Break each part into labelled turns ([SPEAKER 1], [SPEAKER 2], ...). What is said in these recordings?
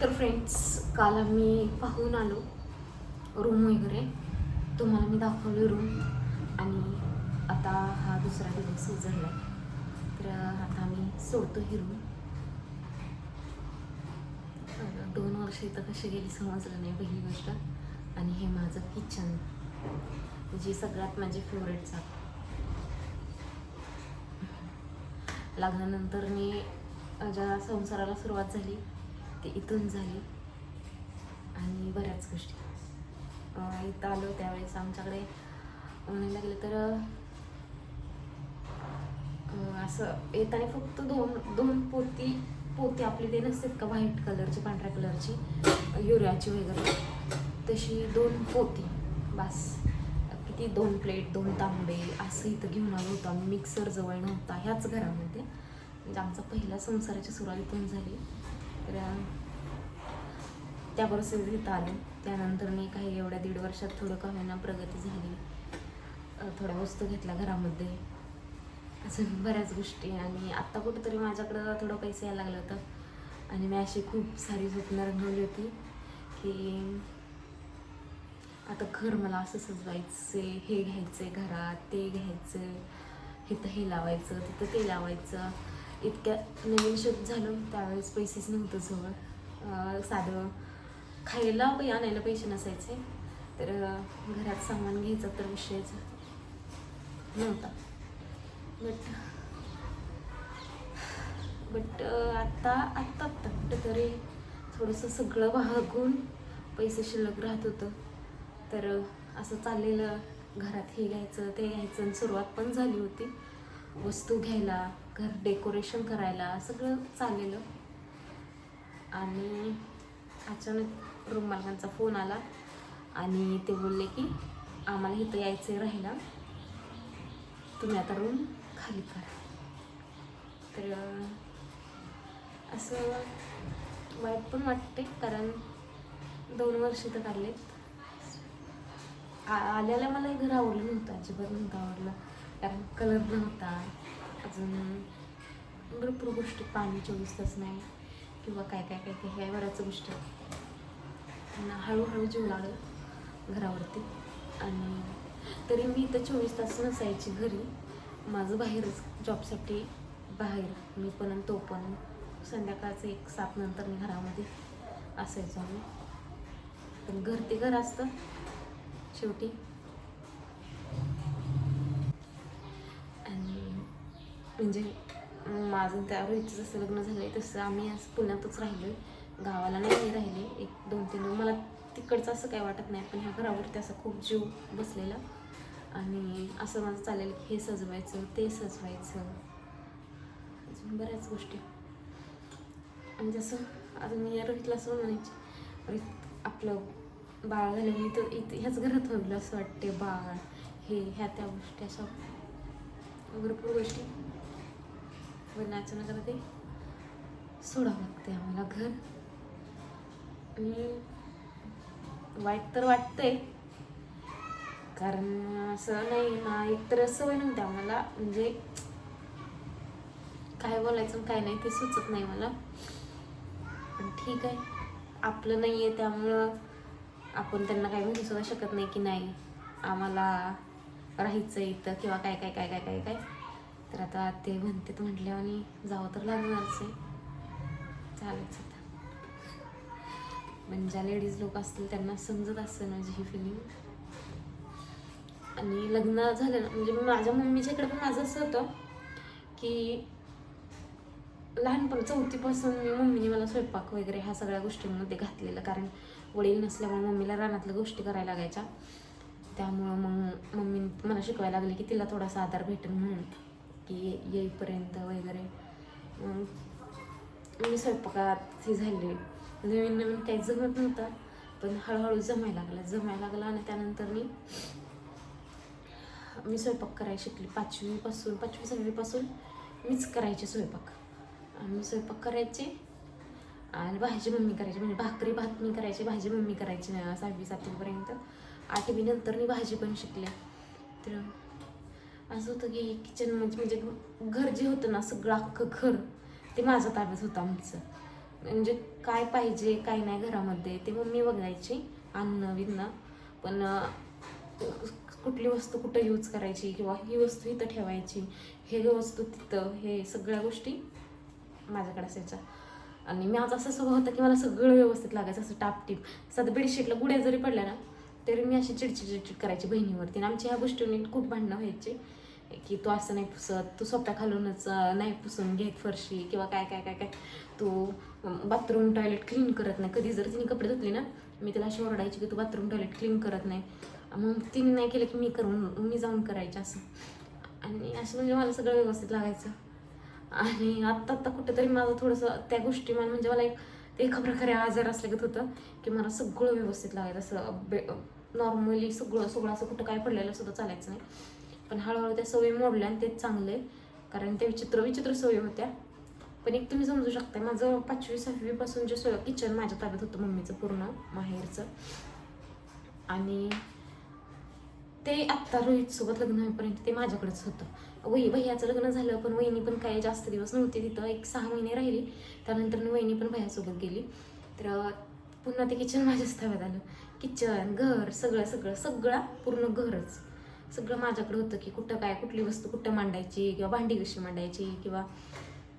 [SPEAKER 1] तर फ्रेंड्स काल आम्ही पाहून आलो रूम वगैरे. तुम्हाला मी दाखवली रूम आणि आता हा दुसरा दिवस उजळला तर आता आम्ही सोडतो ही रूम दोन वर्ष इथं कशी गेली समजलं नाही पहिली गोष्ट. आणि हे माझं किचन जे सगळ्यात माझी फेवरेटचा लग्नानंतर मी ज्या संसाराला सुरुवात झाली ते इथून झाली. आणि बऱ्याच गोष्टी. इथं आलो त्यावेळेस आमच्याकडे म्हणायला गेलं तर असं येताना फक्त दोन दोन पोती पोती आपली ते नसतात का व्हाईट कलरची पांढऱ्या कलरची युरियाची वगैरे. तशी दोन पोती. बस. किती दोन प्लेट दोन तांबे असं इथं घेऊन आलो होतो आम्ही. मिक्सर जवळ नव्हता ह्याच घरामध्ये. म्हणजे आमचा पहिला संसाराची सुरुवात इथून झाली. तर त्या परिस्थितीत इथं आलो. त्यानंतर मी काही एवढ्या दीड वर्षात थोडं का होईना प्रगती झाली. थोड्या वस्तू घेतल्या घरामध्ये. अजून बऱ्याच गोष्टी. आणि आत्ता कुठंतरी माझ्याकडं थोडं पैसे यायला लागलं होतं. आणि मी अशी खूप सारी स्वप्न रंगवली होती की आता घर मला असं सजवायचं हे घ्यायचं घरात ते घ्यायचं इथं हे लावायचं तिथं ते लावायचं. इतक्या नवीन शब्द झालं. त्यावेळेस पैसेच नव्हतं जवळ. साधं खायला पै आणायला पैसे नसायचे. तर घरात सामान घ्यायचं तर विषयच नव्हता. बट बट आत्ता आत्ता आत्ता कुठेतरी थोडंसं सगळं वाहून पैसे शिल्लक राहत होतं. तर असं चाललेलं घरात हे घ्यायचं ते घ्यायचं आणि सुरुवात पण झाली होती. वस्तू घ्यायला घर डेकोरेशन करायला सगळं चाललेलं. आणि अचानक रूम मालकांचा फोन आला आणि ते बोलले की आम्हाला इथं यायचं आहे राहिला तुम्ही आता रूम खाली करा. तर असं वाईट पण वाटते कारण दोन वर्ष इथं काढलेत. आ- आल्याला मला हे घर आवडलं नव्हतं अजिबात नव्हतं आवडलं. कारण कलर नव्हता. अजून भरपूर गोष्टी पाणी चोवीस तास नाही. किंवा काय काय काय काय ह्या बऱ्याच गोष्टी. त्यांना हळूहळू जीव लागलं घरावरती. आणि तरी मी इथं चोवीस तास नसायची घरी. माझं बाहेरच जॉबसाठी बाहेर. मी पण तो पण. संध्याकाळचं एक सात नंतर मी घरामध्ये असायचो आम्ही. पण घर ते घर असतं. शेवटी. आणि म्हणजे माझं त्या रोहितचं जसं लग्न झालं आहे तसं आम्ही आज पुण्यातच राहिलो गावाला नाही राहिले. एक दोन तीन मला तिकडचं असं काही वाटत नाही. पण ह्या घरावरती असं खूप जीव बसलेला. आणि असं माझं चालेल की हे सजवायचं ते सजवायचं. अजून बऱ्याच गोष्टी. आणि जसं अजून मी या रोहितला असं म्हणायची रोहित आपलं बाळ झालं मी तर इथे ह्याच घरात होईल असं वाटते बाळ. हे ह्या त्या गोष्टी अशा भरपूर गोष्टी. पण अचानक आता ते सोडावं लागते आम्हाला घर. आणि वाईट तर वाटतंय कारण असं नाही ना एकतर सवय नव्हती आम्हाला म्हणजे काय बोलायचं काय नाही ते सुचत नाही मला. पण ठीक आहे आपलं नाही आहे त्यामुळं आपण त्यांना काही म्हणू सुद्धा शकत नाही की नाही आम्हाला राहायचं इथं किंवा काय काय काय काय काय काय. तर आता ते म्हणतात म्हटल्यावर आणि जावं तर लागणारच आहे चालेल आता पण ज्या लेडीज लोक असतील त्यांना समजत असतं माझी ही फिलिंग आणि लग्न झालं ना म्हणजे माझ्या मम्मीच्याकडे पण माझं असं होतं की लहानपण चौथीपासून मी मम्मीने मला स्वयंपाक वगैरे ह्या सगळ्या गोष्टींमध्ये घातलेलं. कारण वडील नसल्यामुळे मम्मीला रानातल्या गोष्टी करायला लागायच्या. त्यामुळं मग मम्मी मला शिकवायला लागली की तिला थोडासा आधार भेटेल म्हणून. की येईपर्यंत वगैरे. मग मी स्वयंपाकात हे झाले. नवीन नवीन काही जमत नव्हतं पण हळूहळू जमायला लागलं. जमायला लागला आणि त्यानंतर मी मी स्वयंपाक करायला शिकली. पाचवीपासून पाचवी सहावीपासून मीच करायचे स्वयंपाक. मी स्वयंपाक करायचे आणि भाजी मम्मी करायची. म्हणजे भाकरी भात मी करायची भाजी मम्मी करायची ना सहावी सातवीपर्यंत. आठवीनंतर मी भाजी पण शिकले तर असं होतं की किचन म्हणजे म्हणजे घर जे होतं ना सगळं अख्खं घर ते माझ्या ताब्यात होतं आमचं. म्हणजे काय पाहिजे काय नाही घरामध्ये ते मम्मी बघायची अन्न विन्न पण कुठली वस्तू कुठं यूज करायची किंवा ही वस्तू इथं ठेवायची हे वस्तू तिथं हे सगळ्या गोष्टी माझ्याकडे असायच्या. आणि मी आज असं स्वभाव होता की मला सगळं व्यवस्थित लागायचं असं टापटीप. साधं बेडशीटला गुड्या जरी पडल्या ना तरी मी अशी चिडचिड चिडचिड करायची बहिणीवरती. आणि आमच्या ह्या गोष्टीने खूप भांडणं व्हायची. की तू असं नाही पुसत तू स्वतः खालूनच नाही पुसून घेत फरशी किंवा काय काय काय काय. तू बाथरूम टॉयलेट क्लीन करत नाही. कधी जर तिने कपडे धुतले ना मी तिला अशी ओरडायची की तू बाथरूम टॉयलेट क्लीन करत नाही. मग तिने नाही केलं की मी करून मी जाऊन करायचे असं. आणि असं म्हणजे मला सगळं व्यवस्थित लागायचं. आणि आत्ता आत्ता कुठेतरी माझं थोडंसं त्या गोष्टी मला म्हणजे मला एक एका प्रकारे आजार असल्यागत होतं की मला सगळं व्यवस्थित लागायचं. असं बे नॉर्मली सगळं सगळं असं कुठं काय पडलेलं सुद्धा चालायचं नाही. पण हळूहळू त्या सवयी मोडल्या आणि तेच चांगले कारण त्या विचित्र विचित्र सवयी होत्या. पण एक तुम्ही समजू शकता माझं पाचवी सहावीपासून जे सोय किचन माझ्या ताब्यात होतं मम्मीचं पूर्ण माहेरचं. आणि ते आत्ता रोहित सोबत लग्न होईपर्यंत ते माझ्याकडेच होतं. वही भैयाचं लग्न झालं पण वहिनी पण काही जास्त दिवस नव्हती तिथं एक सहा महिने राहिली. त्यानंतर वहिनी पण भैयासोबत गेली. तर पुन्हा ते किचन माझ्याच ताब्यात आलं. किचन घर सगळं सगळं सगळं पूर्ण घरच. सगळं माझ्याकडे होतं की कुठं काय कुठली वस्तू कुठं मांडायची किंवा भांडी कशी मांडायची किंवा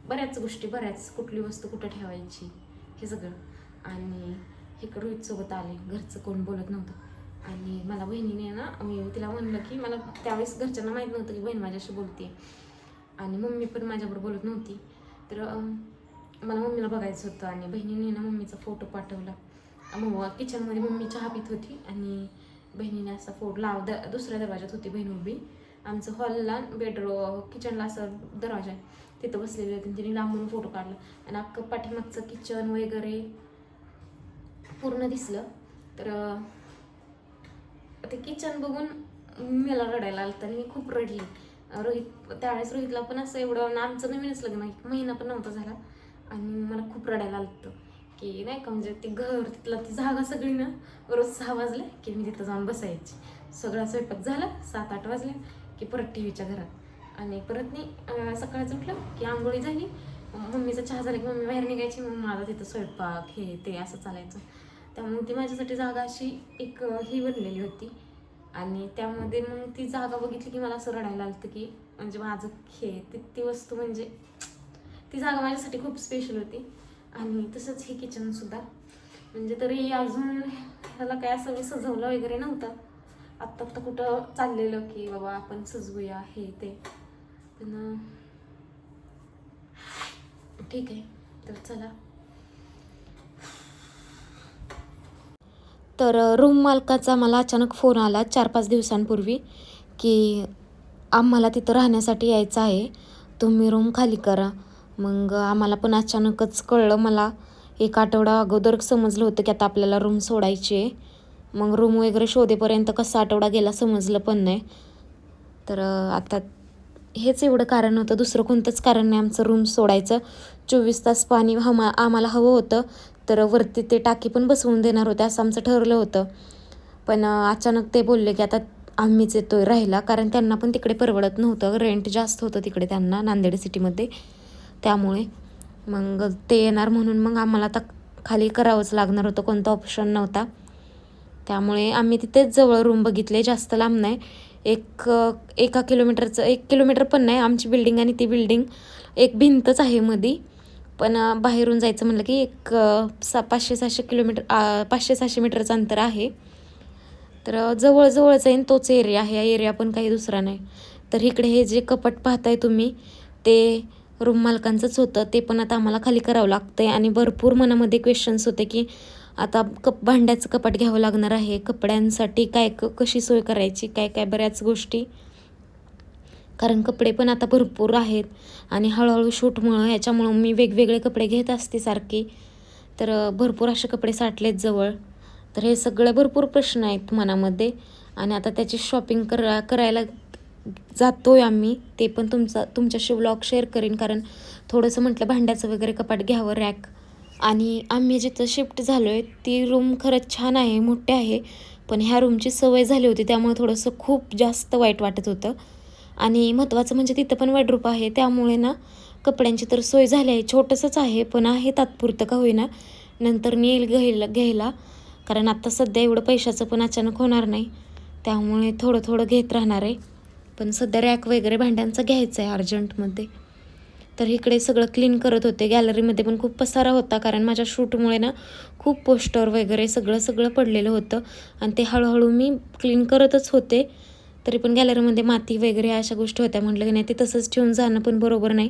[SPEAKER 1] बऱ्याच गोष्टी बऱ्याच कुठली वस्तू कुठं ठेवायची हे सगळं. आणि इकडं रोहितसोबत आले. घरचं कोण बोलत नव्हतं. आणि मला बहिणीने ना मी तिला म्हणलं की मला त्यावेळेस घरच्यांना माहीत नव्हतं की बहीण माझ्याशी बोलते. आणि मम्मी पण माझ्याबरोबर बोलत नव्हती. तर मला मम्मीला बघायचं होतं आणि बहिणीने ना मम्मीचा फोटो पाठवला. मग किचनमध्ये मम्मी चहा पित होती आणि बहिणीने असा फोड लाव द दुसऱ्या दरवाजात होती बहीण उभी. आमचं हॉलला बेडरूम किचनला असं दरवाजा आहे. तिथं बसलेली होती आणि तिने लांबून फोटो काढला. आणि अख्खं पाठीमागचं किचन वगैरे पूर्ण दिसलं. तर ते किचन बघून मला रडायला आलं तर मी खूप रडली. रोहित त्यावेळेस रोहितला पण असं एवढं आमचं नवीनच लग्न एक महिना पण नव्हता झाला. आणि मला खूप रडायला आलं होतं. की नाही का म्हणजे ते घर तिथला ती जागा सगळी ना रोज सहा वाजले की मी तिथं जाऊन बसायची. सगळा स्वयंपाक झाला सात आठ वाजले की परत टी व्हीच्या घरात. आणि परत मी सकाळचं उठलं की आंघोळी झाली. मम्मीचा चहा झाला की मम्मी बाहेर निघायची मग माझा तिथं स्वयंपाक हे ते असं चालायचं. त्यामुळे ती माझ्यासाठी जागा अशी एक ही बनलेली होती. आणि त्यामध्ये मग ती जागा बघितली की मला असं रडायला लागतं की म्हणजे माझं हे ती ती वस्तू म्हणजे ती जागा माझ्यासाठी खूप स्पेशल होती. आणि तसंच हे किचन सुद्धा. म्हणजे तरी अजून ह्याला काय असं मी सजवलं वगैरे नव्हतं. आत्ता आत्ता कुठं चाललेलं की बाबा आपण सजवूया हे ते. पण ठीक आहे तर चला.
[SPEAKER 2] तर रूम मालकाचा मला अचानक फोन आला चार पाच दिवसांपूर्वी की आम्हाला तिथं राहण्यासाठी यायचं आहे. तुम्ही रूम खाली करा. मग आम्हाला पण अचानकच कळलं मला. एक आठवडा अगोदर समजलं होतं की आता आपल्याला रूम सोडायची. आहे मग रूम वगैरे शोधेपर्यंत कसा आठवडा गेला समजलं पण नाही. तर आता हेच एवढं कारण होतं. दुसरं कोणतंच कारण नाही आमचं रूम सोडायचं. चोवीस तास पाणी हमा आम्हाला हवं होतं. तर वरती ते टाकी पण बसवून देणार होते असं आमचं ठरलं होतं. पण अचानक ते बोलले की आता आम्हीच येतोय राहिला कारण त्यांना पण तिकडे परवडत नव्हतं. रेंट जास्त होतं तिकडे त्यांना नांदेड सिटीमध्ये त्यामुळे मग ते येणार म्हणून मग आम्हाला आता खाली करावंच लागणार होतं कोणता ऑप्शन नव्हता. त्यामुळे आम्ही तिथेच जवळ रूम बघितले जास्त लांब नाही. एक एका किलोमीटरचं एक किलोमीटर पण नाही आमची बिल्डिंग आणि ती बिल्डिंग एक भिंतच आहे मधी. पण बाहेरून जायचं म्हणलं की एक सा पाचशे सहाशे किलोमीटर पाचशे सहाशे मीटरचं अंतर आहे. तर जवळजवळच आहे तोच एरिया आहे एरिया पण काही दुसरा नाही. तर इकडे हे जे कपट पाहताय तुम्ही ते रूम मालकांचंच होतं. ते पण आता आम्हाला खाली करावं लागतं आहे आणि भरपूर मनामध्ये क्वेश्चन्स होते की आता कप भांड्याचं कपाट घ्यावं लागणार आहे. कपड्यांसाठी काय क कशी सोय करायची? काय काय बऱ्याच गोष्टी. कारण कपडे पण आता भरपूर आहेत. आणि हळूहळू शूटमुळं ह्याच्यामुळं मी वेगवेगळे कपडे घेत असते सारखी. तर भरपूर असे कपडे साठलेत जवळ. तर हे सगळे भरपूर प्रश्न आहेत मनामध्ये. आणि आता त्याची शॉपिंग करा करायला जातो आहे आम्ही ते पण तुमचा तुमच्याशी व्लॉग शेअर करीन कारण थोडंसं म्हटलं भांड्याचं वगैरे कपाट घ्यावं रॅक आणि आम्ही जिथं शिफ्ट झालो आहे ती रूम खरंच छान आहे मोठी आहे पण ह्या रूमची सवय झाली होती त्यामुळे थोडंसं खूप जास्त वाईट वाटत होतं. आणि महत्त्वाचं म्हणजे तिथं पण बेडरूप आहे त्यामुळे ना कपड्यांची तर सोय झाली आहे छोटंसंच आहे पण आहे तात्पुरतं का होईना. नंतर मी येईल घ्यायला घ्यायला कारण आत्ता सध्या एवढं पैशाचं पण अचानक होणार नाही त्यामुळे थोडं थोडं घेत राहणार आहे. पण सध्या रॅक वगैरे भांड्यांचं घ्यायचं आहे अर्जंटमध्ये. तर इकडे सगळं क्लीन करत होते. गॅलरीमध्ये पण खूप पसारा होता कारण माझ्या शूटमुळे ना खूप पोस्टर वगैरे सगळं सगळं पडलेलं होतं. आणि ते हळूहळू मी क्लीन करतच होते. तरी पण गॅलरीमध्ये माती वगैरे अशा गोष्टी होत्या. म्हटलं की नाही ते तसंच ठेवून जाणं पण बरोबर नाही.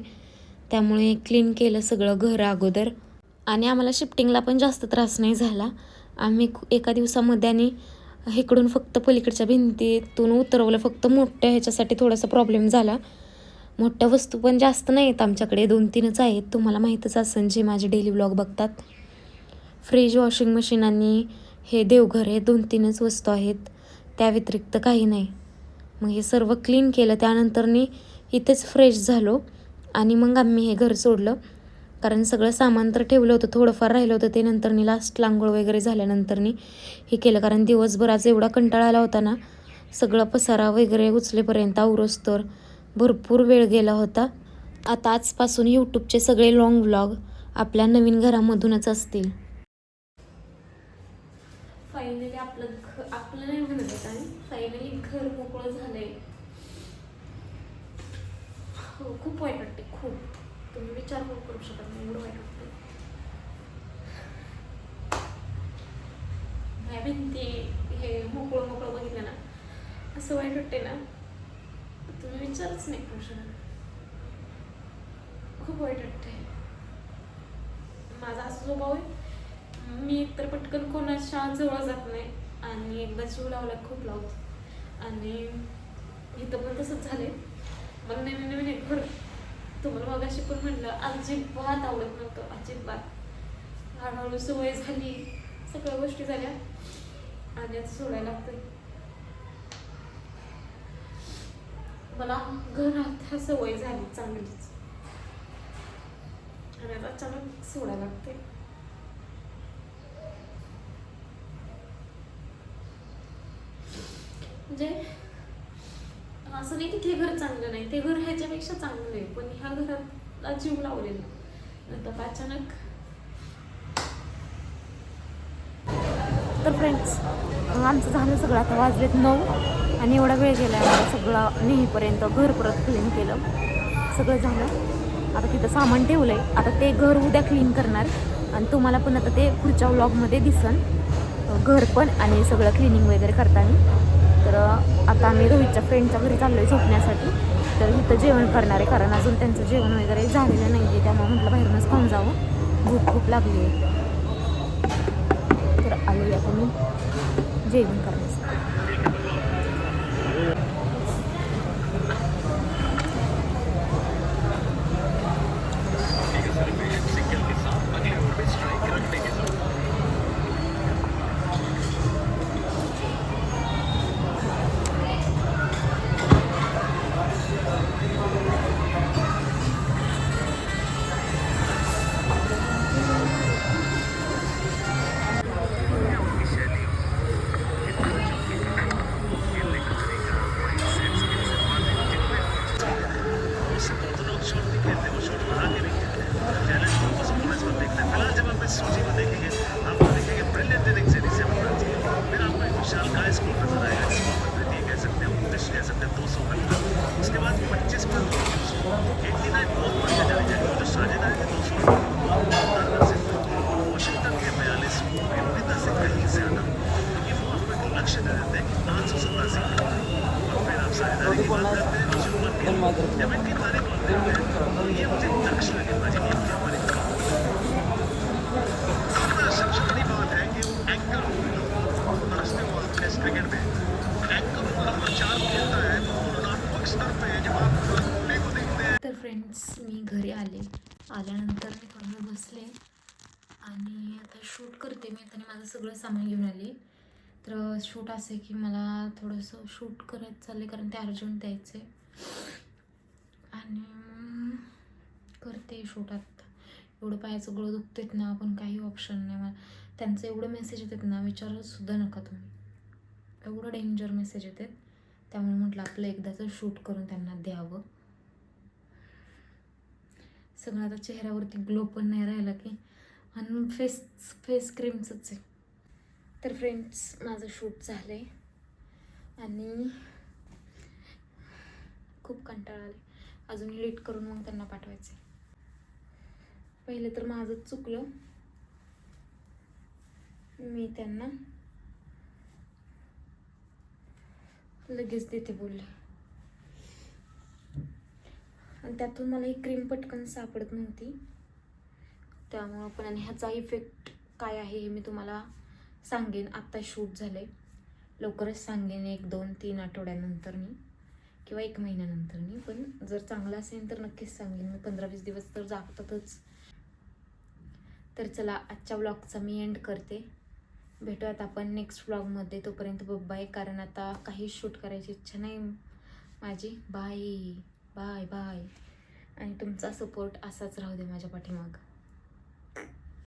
[SPEAKER 2] त्यामुळे क्लीन केलं सगळं घर अगोदर. आणि आम्हाला शिफ्टिंगला पण जास्त त्रास नाही झाला. आम्ही एका दिवसामध्ये आणि इकडून फक्त पलीकडच्या भिंतीतून उतरवलं फक्त मोठ्या ह्याच्यासाठी थोडासा प्रॉब्लेम झाला. मोठ्या वस्तू पण जास्त नाही आहेत आमच्याकडे दोन तीनच आहेत. तुम्हाला माहीतच असेल जे माझे डेली ब्लॉग बघतात. फ्रीज वॉशिंग मशीन आणि हे देवघर हे दोन तीनच वस्तू आहेत. त्या व्यतिरिक्त काही नाही. मग हे सर्व क्लीन केलं. त्यानंतरनी इथेच फ्रेश झालो आणि मग आम्ही हे घर सोडलं. कारण सगळं सामान तर ठेवलं होतं थोडंफार राहिलं होतं ते नंतरनी लास्ट लांघोळ वगैरे झाल्यानंतरनी हे केलं. कारण दिवसभर आज एवढा कंटाळा आला होता ना सगळं पसारा वगैरे उचलेपर्यंत आवरोस तर भरपूर वेळ गेला होता. आता आजपासून यूट्यूबचे सगळे लॉंग व्लॉग आपल्या नवीन घरामधूनच असतील.
[SPEAKER 1] फायनली आपलं घ आपलं नाही म्हणत आहे आणि फायनली घर मोकळं झालंय. हो, खूप वाईट वाटते खूप. तुम्ही विचार करू शकत नाही एवढं वाईट वाटते ह्या भिंती हे मोकळं मोकळं बघितलं ना असं वाईट वाटते ना. तुम्ही विचारच नाही करू शकत. खूप वाईट वाटते माझा असा स्वभाव आहे मी एकतर पटकन कोणाच्या जवळ जात नाही आणि एकदा जीव लावला खूप लावतो. आणि इथं पण तसंच झाले मला नवीन नवीन एक घर तुम्हाला मगाशी पण म्हणलं अजिबात आवडत नव्हतं अजिबात. हळूहळू सवय झाली. सगळ्या गोष्टी झाल्या आणि आता सोडायला लागतंय. मला घरात ह्या सवय झाली चांगलीच. आणि आता अचानक सोडायला लागते म्हणजे असं नाही की ते घर चांगलं नाही ते घर ह्याच्यापेक्षा चांगलं आहे पण ह्या घरात जीव लावलेला. नंतर अचानक
[SPEAKER 2] तर फ्रेंड्स आमचं झालं सगळं. आता वाजलेत नऊ आणि एवढा वेळ गेला आम्हाला सगळं नेहमीपर्यंत घर परत क्लीन केलं. सगळं झालं. आता तिथं सामान ठेवलं आहे आता ते घर उद्या क्लीन करणार. आणि तुम्हाला पण आता ते पुढच्या व्लॉगमध्ये दिसन. घर पण आणि सगळं क्लिनिंग वगैरे करताना. तर आता आम्ही रोहितच्या फ्रेंडच्या घरी चाललो आहे झोपण्यासाठी. तर इथं जेवण करणार आहे. कारण अजून त्यांचं जेवण वगैरे झालेलं नाही आहे त्यामुळे म्हटलं बाहेरूनच खाऊन जावं. भूक खूप लागली आहे तर आलो या तुम्ही जेवण करण्यासाठी
[SPEAKER 1] आणि आता शूट करते मी. आता माझं सगळं सामान घेऊन आले. तर शूट असं आहे की मला थोडंसं शूट करत चालले कारण ते अर्जंट द्यायचं. आहे आणि मग करते शूट आता. एवढं पायाचं गळं दुखतेत ना पण काही ऑप्शन नाही मला. त्यांचं एवढं मेसेज येतात ना विचारतसुद्धा नका तुम्ही. एवढं डेंजर मेसेज येतात. त्यामुळे म्हटलं आपलं एकदाचं शूट करून त्यांना द्यावं. सगळं आता चेहऱ्यावरती ग्लो पण नाही राहिला की आणि फेस फेस क्रीमचंच आहे. तर फ्रेंड्स माझं शूट झालं आहे आणि खूप कंटाळा आले अजून लेट करून मग त्यांना पाठवायचं पहिले तर माझं चुकलं. मी त्यांना लगेच देते बोलले. आणि त्यातून मला ही क्रीम पटकन सापडत नव्हती. त्यामुळं पण आणि ह्याचा इफेक्ट काय आहे हे मी तुम्हाला सांगेन. आत्ता शूट झाले लवकरच सांगेन एक दोन तीन आठवड्यानंतर मी किंवा एक महिन्यानंतर मी. पण जर चांगला असेल तर नक्कीच सांगेन. मी पंधरा वीस दिवस तर जागतातच. तर चला आजच्या ब्लॉगचा मी एंड करते. भेटूयात आपण नेक्स्ट ब्लॉगमध्ये तोपर्यंत बाय कारण आता काही शूट करायची इच्छा नाही माझी. बाय बाय बाय आणि तुमचा सपोर्ट असाच राहू दे माझ्या पाठीमागं.